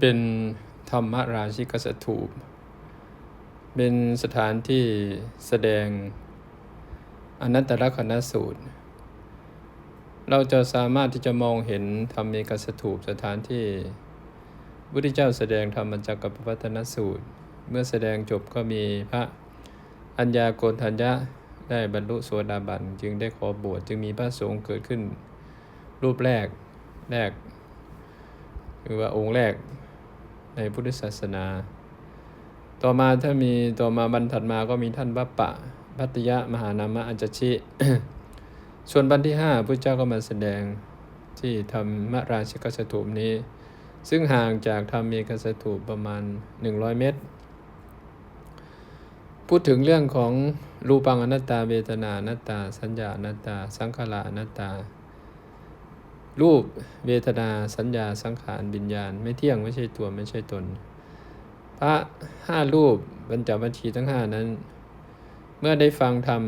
เป็นธรรมราชิกสถูป เป็นสถานที่แสดงอนัตตลกนสูตร เราจะสามารถที่จะมองเห็นธรรมีกสถูปสถานที่พุทธเจ้าแสดงธรรมจักรปวัตนสูตร เมื่อแสดงจบก็มีพระอัญญาโกณทัญญะได้บรรลุโสดาบันจึงได้ขอบวชจึงมีพระสงฆ์เกิดขึ้น รูปแรกแรก คือว่าองค์แรกในพุทธศาสนา ต่อมาถ้ามีต่อมาบรรทัดมาก็มีท่านบัปปะพัตยะมหานามะอัญจชิส่วนบรรที่ห้าพระเจ้าก็มาแสดงที่ธรรมราชิกสถูปนี้ ซึ่งห่างจากธรรมีกสถูปประมาณ 100 เมตร พูดถึงเรื่องของรูปังอนัตตาเวทนาอนัตตา สัญญาอนัตตา สังขารอนัตตา รูปเวทนาสัญญาสังขารวิญญาณ ไม่เที่ยงไม่ใช่ตัวไม่ใช่ตน พระห้ารูปบรรจบัญชีทั้งห้านั้น เมื่อได้ฟังธรรม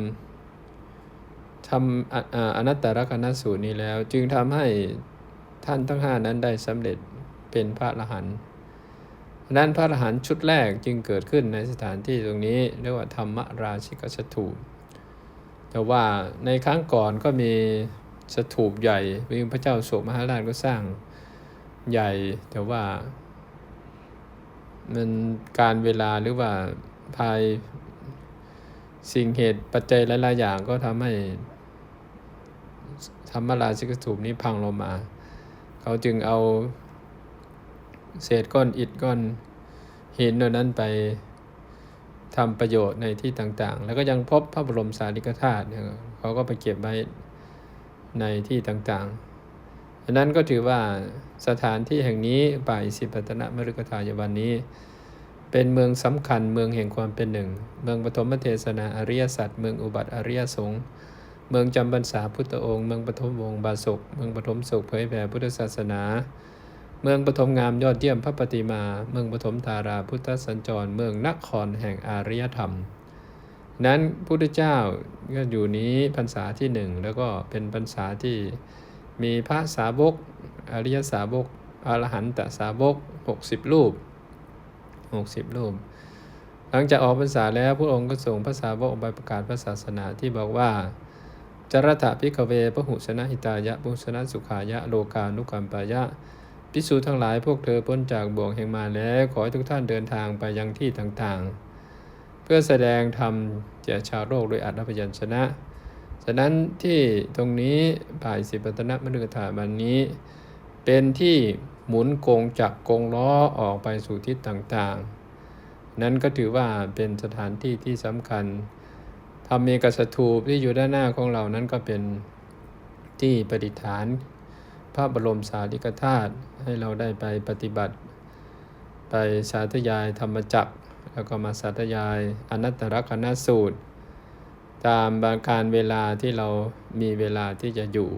ทำอนัตตลกนัสูตรนี้แล้ว จึงทำให้ท่านทั้งห้านั้นได้สำเร็จเป็นพระอรหันต์นั้นพระอรหันต์ชุดแรกจึงเกิดขึ้นในสถานที่ตรงนี้เรียกว่าธรรมราชิกสถูแต่ว่าในครั้งก่อนก็มี สถูปใหญ่พระเจ้าโศกมหาราชก็สร้างใหญ่แต่ว่ามันการเวลาหรือว่าภายสิ่งเหตุปัจจัยหลายๆอย่างก็ทำให้ธรรมราชิกถูปนี้พังลงมา เขาจึงเอาเศษก้อนอิฐก้อนหินเหล่านั้นไปทำประโยชน์ในที่ต่างๆ แล้วก็ยังพบพระบรมสารีริกธาตุเขาก็ไปเก็บไว้ ในที่ต่างๆอันนั้นก็ถือว่าสถานที่แห่งนี้ป่ายสิปตนมฤกทายวันนี้ เป็นเมืองสำคัญเมืองแห่งความเป็นหนึ่ง เมืองปฐมเทศนาอริยสัจเมืองอุบัติอริยสงฆ์เมืองจำพรรษาพุทธองค์เมืองปฐมวงศ์บาศกเมืองปฐมสุขเผยแผ่พุทธศาสนา เมืองปฐมงามยอดเยี่ยมพระปฏิมา เมืองปฐมธาราพุทธสัญจร เมืองนครแห่งอารยธรรม นั้นพุทธเจ้า ก็อยู่นี้พรรษาที่หนึ่งแล้วก็เป็นพรรษาที่มีพระสาวกอริยสาวกอรหันตสาวก 60 รูป 60 รูป หลังจากออกพรรษาแล้วพระองค์ก็ส่งพระสาวกออกไปประกาศพระศาสนาที่บอกว่าจรตะพิกเวพหุชนะหิตายะปุชนะสุขายะโลกานุกรรมปายะพิสูจทั้งหลายพวกเธอพ้นจากบ่วงแห่งมาแล้ว ขอให้ทุกท่านเดินทางไปยังที่ต่างๆ พื่อแสดงธรรมแก่ชาวโลกโดยอัตถพยัญชนะ ฉะนั้นที่ตรงนี้ป่ายสิปตนะมฤกถาบันนี้ เป็นที่หมุนกงจักรกงล้อออกไปสู่ทิศต่างๆ นั้นก็ถือว่าเป็นสถานที่ที่สำคัญธรรมีกสถูปที่อยู่ด้านหน้าของเรานั้นก็เป็นที่ประดิษฐาน พระบรมสารีริกธาตุให้เราได้ไปปฏิบัติ ไปสาธยายธรรมจักร แล้วก็มาสาธยายอนัตตลกนสูตร ตามบางการเวลาที่เรามีเวลาที่จะอยู่